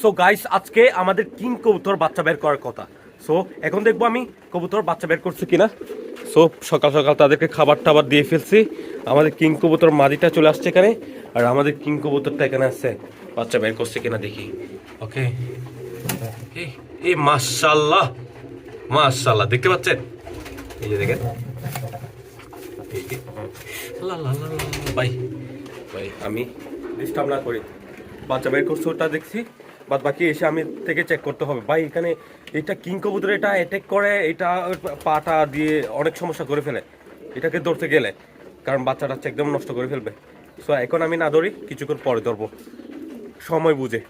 So guys আজকে আমাদের king কবুতর বাচ্চা বের করার কথা। সো এখন দেখব আমি কবুতর বাচ্চা বের করছে কিনা। সো সকাল সকাল তাদেরকে খাবার টাবার দিয়ে ফেলছি। আমাদের কিং কবুতর মাদিটা চলে আসছে এখানে, আর আমাদের কিং কবুতরটা এখানে আসছে বাচ্চা বের করছে কিনা দেখি। ওকে এই মাশাল্লাহ মাশাল্লাহ দেখতে পাচ্ছেন? এই যে দেখেন। আমি ডিস্টার্ব না করি বাচ্চা বের করছে ওটা দেখছি। বাদ বাকি এসে আমি থেকে চেক করতে হবে। ভাই, এখানে এটা কিং কবুতর এটা অ্যাটেক করে, এটা পাটা দিয়ে অনেক সমস্যা করে ফেলে। এটাকে ধরতে গেলে, কারণ বাচ্চাটা একদম নষ্ট করে ফেলবে। সো এখন আমি না ধরি, কিছুক্ষণ পরে ধরবো। সময় বুঝে,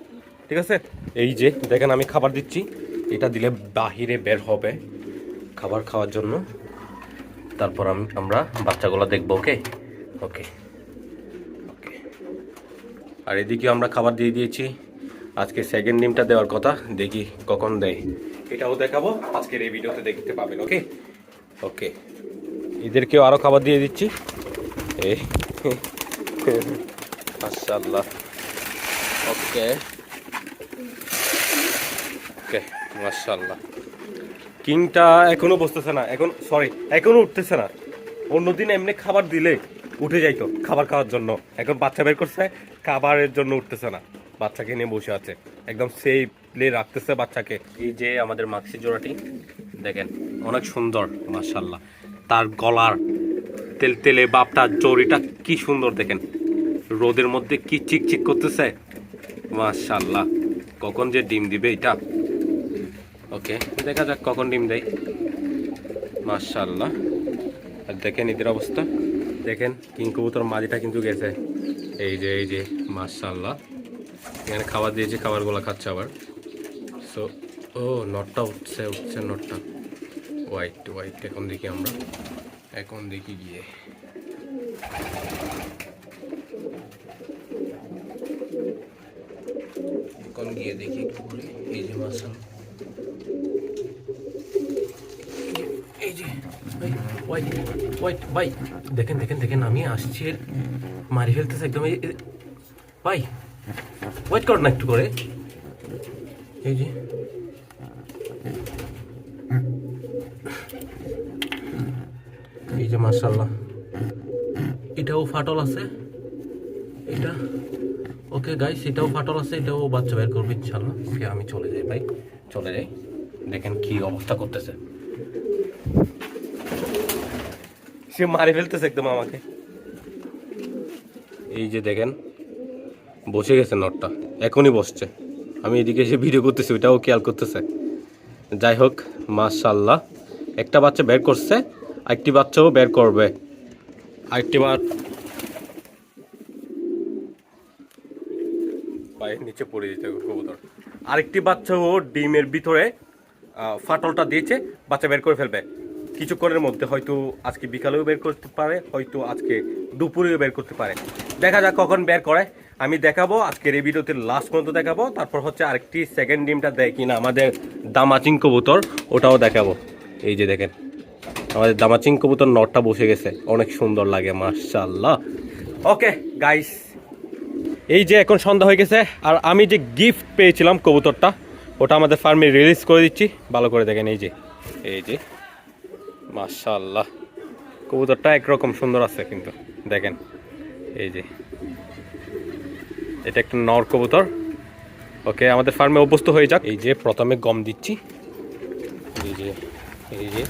ঠিক আছে? এই যে, দেখেন আমি খাবার দিচ্ছি। এটা দিলে বাহিরে বের হবে খাবার খাওয়ার জন্য। তারপর আমি, আমরা বাচ্চাগুলো দেখব, ওকে? ওকে। ওকে। আর এদিকে আমরা খাবার দিয়ে দিয়েছি। আজকে সেকেন্ড ডিমটা দেওয়ার কথা, দেখি কখন দেয়। এটাও দেখাবো, আজকের এই ভিডিওতে দেখতে পাবেন, ওকে? ওকে। এদেরকেও আরও খাবার দিয়ে দিচ্ছি। এই। ওকে। ওকে, মাশাআল্লাহ। কিংটা এখনও বসতেছে না, এখন সরি এখনও উঠতেছে না। অন্যদিন এমনি খাবার দিলে উঠে যাইতো, খাবার খাওয়ার জন্য। এখন বাচ্চা বের করছে, খাবারের জন্য উঠতেছে না। বাচ্চাকে নিয়ে বসে আছে। একদম সেফলি রাখতেছে বাচ্চাকে। এই যে আমাদের মাক্সি জোড়াটি, দেখেন, অনেক সুন্দর মাশাল্লাহ তার গলার তেল, তেলে বাপটা জড়িটা কি সুন্দর, দেখেন। রোদের মধ্যে কি চিকচিক করতেছে। মাশাল্লাহ কখন যে ডিম দিবে এটা? ওকে, দেখা যাক কখন ডিম দেয়। মাশাল্লাহ আর দেখেন এদের অবস্থা। দেখেন কিং কবুতর মাঝিটা কিন্তু গেছে। এই যে এই যে মাশাল্লাহ এখানে খাবার দিয়েছে, খাবারগুলো খাচ্ছে আবার। সো ও, নটটা উঠছে উঠছে নটটা। হোয়াইট হোয়াইট এখন দেখি আমরা। এখন দেখি গিয়ে। এখন গিয়ে দেখি এই যে ওয়াইট ওয়াইট ভাই দেখেন দেখেন দেখেন, আমি আসছি মারি ফেলতেছে একদম। ভাই ওয়েট কর না একটু করে। এই যে। এই যে মার্শাল্লাহ এটাও ফাটল আছে। এটা? ওকে গাইস এটাও ফাটল আছে এটাও বাচ্চা বের করবে ইনশাল্লাহ ওকে আমি চলে যাই ভাই। চলে যাই। দেখেন কি অবস্থা করতেছে। সে মারি ফেলতেছে একদম আমাকে। এই যে দেখেন বসে গেছে নটটা। এখনই বসছে। আমি এদিকে এসে ভিডিও করতেছি, ওইটাও খেয়াল করতেছে। যাই হোক মাশাল্লাহ একটা বাচ্চা বের করছে, আরেকটি বাচ্চাও বের করবে। আরেকটি বার নিচে পড়ে যেতে কবুতর। আরেকটি বাচ্চাও ডিমের ভিতরে ফাটলটা দিয়েছে, বাচ্চা বের করে ফেলবে। কিছুক্ষণের মধ্যে হয়তো আজকে বিকালেও বের করতে পারে, হয়তো আজকে দুপুরেও বের করতে পারে। দেখা যাক কখন বের করে। আমি দেখাবো, আজকের এই ভিডিওতে লাস্ট পর্যন্ত দেখাবো, তারপর হচ্ছে আরেকটি সেকেন্ড ডিমটা দেয় কিনা আমাদের দামাচিং কবুতর, ওটাও দেখাবো। এই যে দেখেন, আমাদের দামাচিং কবুতর নটটা বসে গেছে, অনেক সুন্দর লাগে মার্শাল্লাহ ওকে গাইস এই যে এখন সন্ধ্যা হয়ে গেছে, আর আমি যে গিফট পেয়েছিলাম কবুতরটা, ওটা আমাদের ফার্মে রিলিজ করে দিচ্ছি। ভালো করে দেখেন, এই যে এই যে মাশাল্লাহ কবুতরটা একরকম সুন্দর আছে কিন্তু, দেখেন, এই যে। এটা একটা নর কবুতর। ওকে, আমাদের ফার্মে অভ্যস্ত হয়ে যাক। এই যে প্রথমে গম দিচ্ছি। এই যে এই যে।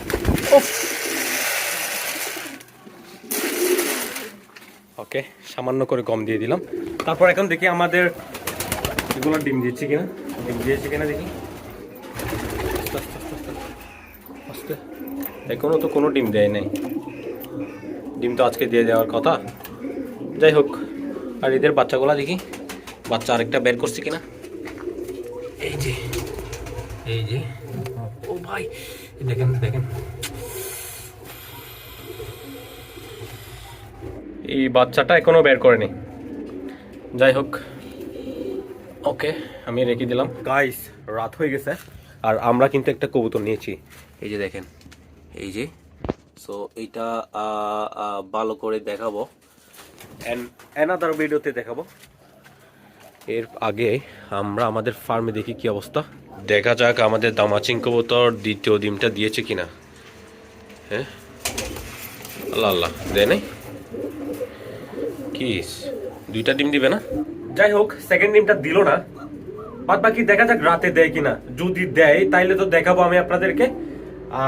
ওকে, সামান্য করে গম দিয়ে দিলাম। তারপর এখন দেখি আমাদের এগুলো ডিম দিচ্ছে কিনা। ডিম দিয়েছে কিনা দেখি। এখনও তো কোনো ডিম দেয় নাই। ডিম তো আজকে দিয়ে দেওয়ার কথা। যাই হোক, আর এদের বাচ্চাগুলা দেখি। বাচ্চা আরেকটা বের করছে কিনা? এই যে এই যে। ও ভাই দেখেন দেখেন। এই বাচ্চাটা এখনও বের করেনি। যাই হোক ওকে আমি রেখে দিলাম। গাইস রাত হয়ে গেছে আর আমরা কিন্তু একটা কবুতর নিয়েছি। এই যে দেখেন এই যে। সো এইটা ভালো করে দেখাবো। অ্যানাদার ভিডিওতে দেখাবো। এর আগে আমরা আমাদের ফার্মে দেখি কি অবস্থা। দেখা যাক আমাদের দামাচিং কবুতর দ্বিতীয় ডিমটা দিয়েছে কিনা। হ্যাঁ? আল্লাহ আল্লাহ। দেয় নাই? কি দুইটা ডিম দিবে না? যাই হোক সেকেন্ড ডিমটা দিল না। বাদ বাকি দেখা যাক রাতে দেয় কিনা। যদি দেয় তাইলে তো দেখাবো আমি আপনাদেরকে।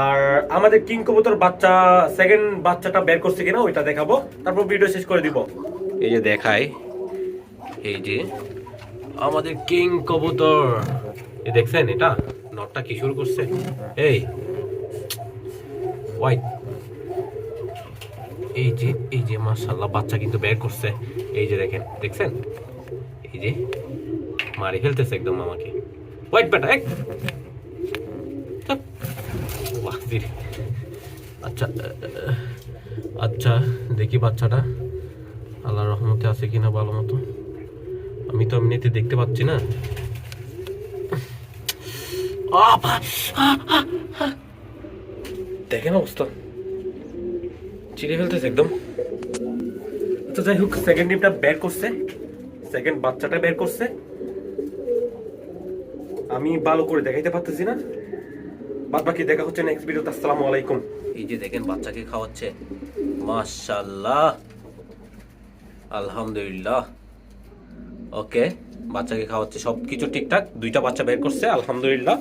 আর আমাদের কিং কবুতর বাচ্চা সেকেন্ড বাচ্চাটা বের করছে কিনা ওইটা দেখাবো। তারপর ভিডিও শেষ করে দিব। এই যে দেখাই এই যে আমাদের কিং কবুতর। এ দেখছেন এটা? নটটা কি শুরু করছে? এই। হোয়াইট এই যে এই যে মাশাল্লাহ বাচ্চা কিন্তু বের করছে। এই যে দেখেন, দেখছেন? এই যে, মারি ফেলতেছে একদম আমাকে। হোয়াইট বেটা, এক। আচ্ছা আচ্ছা দেখি বাচ্চাটা। আল্লাহর রহমতে আছে কিনা ভালো মতো। আমি তো এমনিতে দেখতে পাচ্ছি না। দেখেন অবস্থা। চিড়ে ফেলতেছে একদম। আচ্ছা যাই হোক সেকেন্ড ডিমটা বের করছে। সেকেন্ড বাচ্চাটা বের করছে। আমি ভালো করে দেখাইতে পারতেছি না। বাদ বাকি দেখা হচ্ছে নেক্সট ভিডিওতে আসসালামু আলাইকুম। এই যে দেখেন বাচ্চাকে খাওয়াচ্ছে। মাশাল্লাহ আলহামদুলিল্লাহ। ওকে বাচ্চাকে খাওয়াচ্ছে সব কিছু ঠিকঠাক দুইটা বাচ্চা বের করছে আলহামদুলিল্লাহ।